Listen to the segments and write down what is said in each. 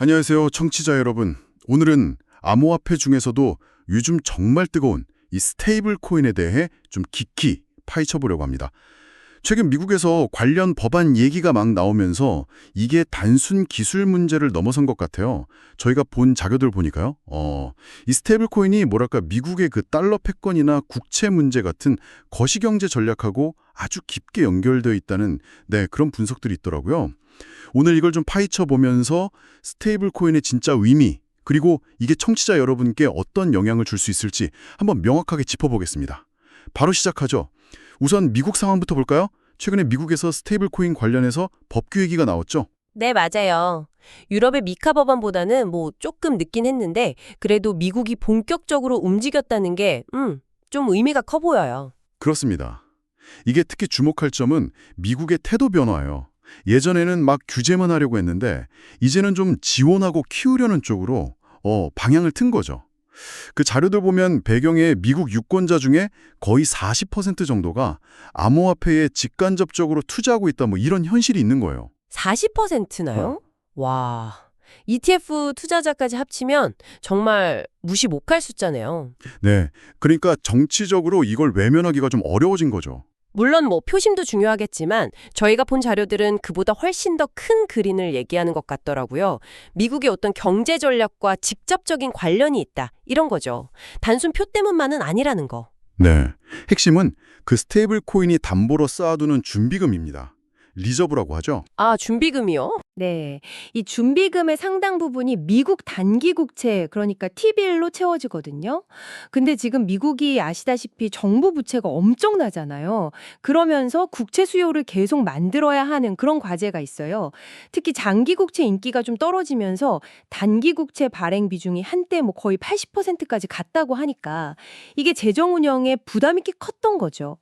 안녕하세요, 청취자 여러분. 오늘은 암호화폐 중에서도 요즘 정말 뜨거운 이 스테이블 코인에 대해 좀 깊이 파헤쳐 보려고 합니다. 최근 미국에서 관련 법안 얘기가 막 나오면서 이게 단순 기술 문제를 넘어선 것 같아요. 저희가 본 자료들 보니까요. 어, 이 스테이블 코인이 뭐랄까 미국의 그 달러 패권이나 국채 문제 같은 거시경제 전략하고 아주 깊게 연결되어 있다는 네, 그런 분석들이 있더라고요. 오늘 이걸 좀 파헤쳐 보면서 스테이블 코인의 진짜 의미, 그리고 이게 청취자 여러분께 어떤 영향을 줄 수 있을지 한번 명확하게 짚어보겠습니다. 바로 시작하죠. 우선 미국 상황부터 볼까요? 최근에 미국에서 스테이블 코인 관련해서 법규 얘기가 나왔죠. 네, 맞아요. 유럽의 미카 법안보다는 뭐 조금 늦긴 했는데 그래도 미국이 본격적으로 움직였다는 게 음, 좀 의미가 커 보여요. 그렇습니다. 이게 특히 주목할 점은 미국의 태도 변화예요. 예전에는 막 규제만 하려고 했는데 이제는 좀 지원하고 키우려는 쪽으로 어, 방향을 튼 거죠. 그 자료들 보면 배경에 미국 유권자 중에 거의 40% 정도가 암호화폐에 직간접적으로 투자하고 있다 뭐 이런 현실이 있는 거예요. 40%나요? 와. ETF 투자자까지 합치면 정말 무시 못 할 숫자네요. 네. 그러니까 정치적으로 이걸 외면하기가 좀 어려워진 거죠. 물론 뭐 표심도 중요하겠지만 저희가 본 자료들은 그보다 훨씬 더 큰 그림을 얘기하는 것 같더라고요. 미국의 어떤 경제 전략과 직접적인 관련이 있다. 이런 거죠. 단순 표 때문만은 아니라는 거. 네. 핵심은 그 스테이블 코인이 담보로 쌓아두는 준비금입니다. 리저브라고 하죠. 아, 준비금이요? 네. 이 준비금의 상당 부분이 미국 단기 국채, 그러니까 T빌로 채워지거든요. 근데 지금 미국이 아시다시피 정부 부채가 엄청나잖아요. 그러면서 국채 수요를 계속 만들어야 하는 그런 과제가 있어요. 특히 장기 국채 인기가 좀 떨어지면서 단기 국채 발행 비중이 한때 뭐 거의 80%까지 갔다고 하니까 이게 재정 운영에 부담이 꽤 컸던 거죠.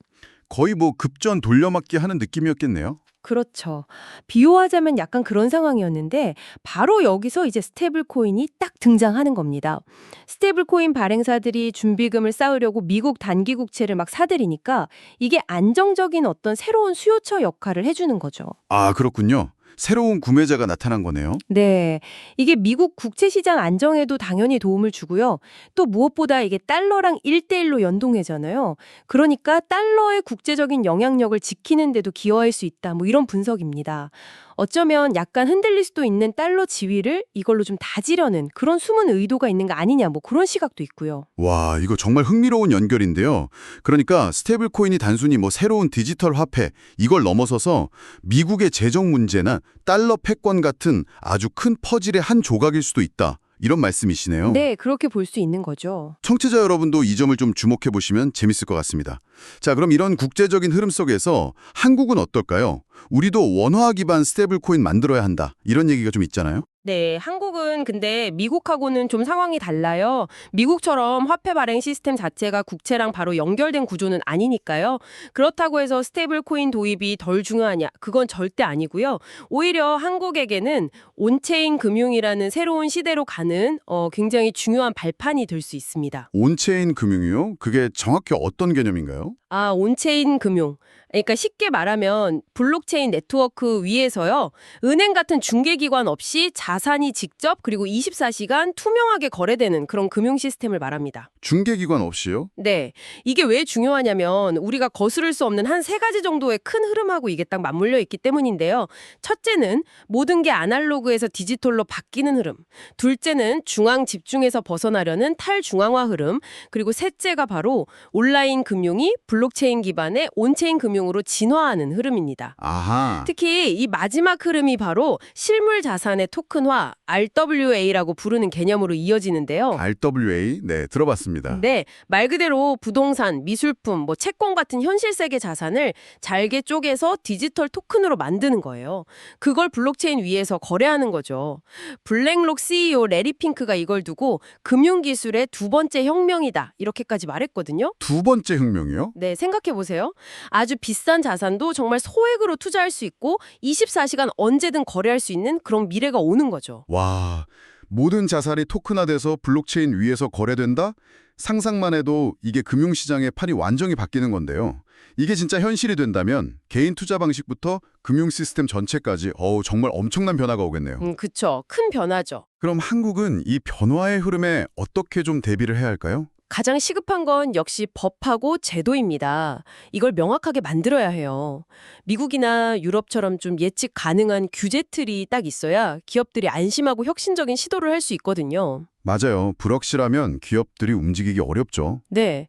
거의 뭐 급전 돌려막기 하는 느낌이었겠네요. 그렇죠. 비유하자면 약간 그런 상황이었는데 바로 여기서 이제 스테이블 코인이 딱 등장하는 겁니다. 스테이블 코인 발행사들이 준비금을 쌓으려고 미국 단기 국채를 막 사들이니까 이게 안정적인 어떤 새로운 수요처 역할을 해주는 거죠. 아, 그렇군요. 새로운 구매자가 나타난 거네요. 네. 이게 미국 국채 시장 안정에도 당연히 도움을 주고요. 또 무엇보다 이게 달러랑 일대일로 연동해잖아요. 그러니까 달러의 국제적인 영향력을 지키는 데도 기여할 수 있다. 뭐 이런 분석입니다. 어쩌면 약간 흔들릴 수도 있는 달러 지위를 이걸로 좀 다지려는 그런 숨은 의도가 있는 거 아니냐. 뭐 그런 시각도 있고요. 와, 이거 정말 흥미로운 연결인데요. 그러니까 스테이블 코인이 단순히 뭐 새로운 디지털 화폐 이걸 넘어서서 미국의 재정 문제나 달러 패권 같은 아주 큰 퍼즐의 한 조각일 수도 있다. 이런 말씀이시네요. 네, 그렇게 볼 수 있는 거죠. 청취자 여러분도 이 점을 좀 주목해 보시면 재밌을 것 같습니다. 자, 그럼 이런 국제적인 흐름 속에서 한국은 어떨까요? 우리도 원화 기반 스테이블 코인 만들어야 한다. 이런 얘기가 좀 있잖아요. 네, 한국은 근데 미국하고는 좀 상황이 달라요. 미국처럼 화폐 발행 시스템 자체가 국채랑 바로 연결된 구조는 아니니까요. 그렇다고 해서 스테이블 코인 도입이 덜 중요하냐? 그건 절대 아니고요. 오히려 한국에게는 온체인 금융이라는 새로운 시대로 가는 어, 굉장히 중요한 발판이 될 수 있습니다. 온체인 금융이요? 그게 정확히 어떤 개념인가요? 아, 온체인 금융. 그러니까 쉽게 말하면 블록체인 네트워크 위에서요. 은행 같은 중개기관 없이 자산이 직접 그리고 24시간 투명하게 거래되는 그런 금융 시스템을 말합니다. 중개기관 없이요? 네. 이게 왜 중요하냐면 우리가 거스를 수 없는 한 세 가지 정도의 큰 흐름하고 이게 딱 맞물려 있기 때문인데요. 첫째는 모든 게 아날로그에서 디지털로 바뀌는 흐름. 둘째는 중앙 집중에서 벗어나려는 탈중앙화 흐름. 그리고 셋째가 바로 온라인 금융이 블록체인 기반의 온체인 금융으로 진화하는 흐름입니다. 아하. 특히 이 마지막 흐름이 바로 실물 자산의 토큰화 RWA라고 부르는 개념으로 이어지는데요. RWA? 네, 들어봤습니다. 네, 말 그대로 부동산, 미술품, 뭐 채권 같은 현실 세계 자산을 잘게 쪼개서 디지털 토큰으로 만드는 거예요. 그걸 블록체인 위에서 거래하는 거죠. 블랙록 CEO 레리 핑크가 이걸 두고 금융 기술의 두 번째 혁명이다. 이렇게까지 말했거든요. 두 번째 혁명이요? 네, 생각해 보세요. 아주 비싼 자산도 정말 소액으로 투자할 수 있고 24시간 언제든 거래할 수 있는 그런 미래가 오는 거죠. 와, 모든 자산이 토큰화돼서 블록체인 위에서 거래된다? 상상만 해도 이게 금융시장의 판이 완전히 바뀌는 건데요. 이게 진짜 현실이 된다면 개인 투자 방식부터 금융 시스템 전체까지 어우 정말 엄청난 변화가 오겠네요. 음, 그쵸. 큰 변화죠. 그럼 한국은 이 변화의 흐름에 어떻게 좀 대비를 해야 할까요? 가장 시급한 건 역시 법하고 제도입니다. 이걸 명확하게 만들어야 해요. 미국이나 유럽처럼 좀 예측 가능한 규제 틀이 딱 있어야 기업들이 안심하고 혁신적인 시도를 할 수 있거든요. 맞아요. 불확실하면 기업들이 움직이기 어렵죠. 네.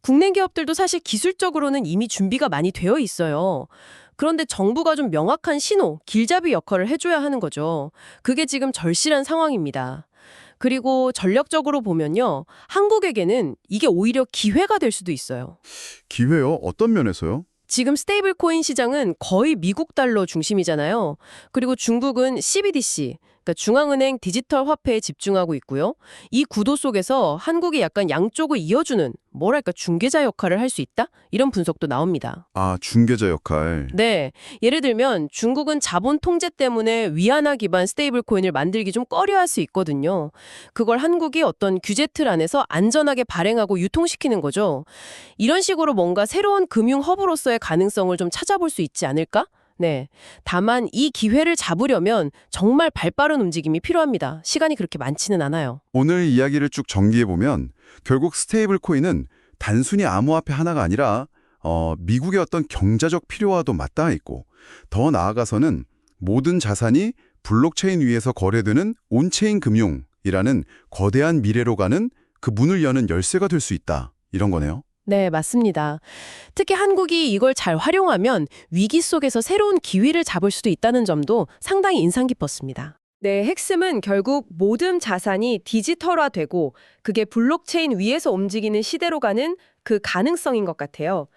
국내 기업들도 사실 기술적으로는 이미 준비가 많이 되어 있어요. 그런데 정부가 좀 명확한 신호, 길잡이 역할을 해줘야 하는 거죠. 그게 지금 절실한 상황입니다. 그리고 전력적으로 보면요. 한국에게는 이게 오히려 기회가 될 수도 있어요. 기회요? 어떤 면에서요? 지금 스테이블 코인 시장은 거의 미국 달러 중심이잖아요. 그리고 중국은 CBDC, 그러니까 중앙은행 디지털 화폐에 집중하고 있고요. 이 구도 속에서 한국이 약간 양쪽을 이어주는 뭐랄까 중개자 역할을 할 수 있다? 이런 분석도 나옵니다. 아, 중개자 역할. 네. 예를 들면 중국은 자본 통제 때문에 위안화 기반 스테이블 코인을 만들기 좀 꺼려할 수 있거든요. 그걸 한국이 어떤 규제 틀 안에서 안전하게 발행하고 유통시키는 거죠. 이런 식으로 뭔가 새로운 금융 허브로서의 가능성을 좀 찾아볼 수 있지 않을까? 네. 다만 이 기회를 잡으려면 정말 발빠른 움직임이 필요합니다. 시간이 그렇게 많지는 않아요. 오늘 이야기를 쭉 정리해보면 결국 스테이블 코인은 단순히 암호화폐 하나가 아니라 어, 미국의 어떤 경제적 필요와도 맞닿아 있고 더 나아가서는 모든 자산이 블록체인 위에서 거래되는 온체인 금융이라는 거대한 미래로 가는 그 문을 여는 열쇠가 될 수 있다. 이런 거네요. 네, 맞습니다. 특히 한국이 이걸 잘 활용하면 위기 속에서 새로운 기회를 잡을 수도 있다는 점도 상당히 인상 깊었습니다. 네, 핵심은 결국 모든 자산이 디지털화되고 그게 블록체인 위에서 움직이는 시대로 가는 그 가능성인 것 같아요.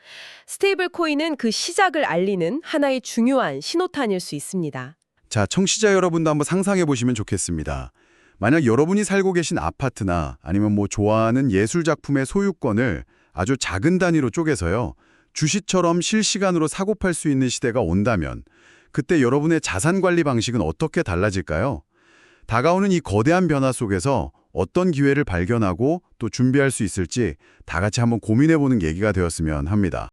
스테이블 코인은 그 시작을 알리는 하나의 중요한 신호탄일 수 있습니다. 자, 청취자 여러분도 한번 상상해 보시면 좋겠습니다. 만약 여러분이 살고 계신 아파트나 아니면 뭐 좋아하는 예술 작품의 소유권을 아주 작은 단위로 쪼개서요. 주식처럼 실시간으로 사고 팔 수 있는 시대가 온다면 그때 여러분의 자산 관리 방식은 어떻게 달라질까요? 다가오는 이 거대한 변화 속에서 어떤 기회를 발견하고 또 준비할 수 있을지 다 같이 한번 고민해 보는 계기가 되었으면 합니다.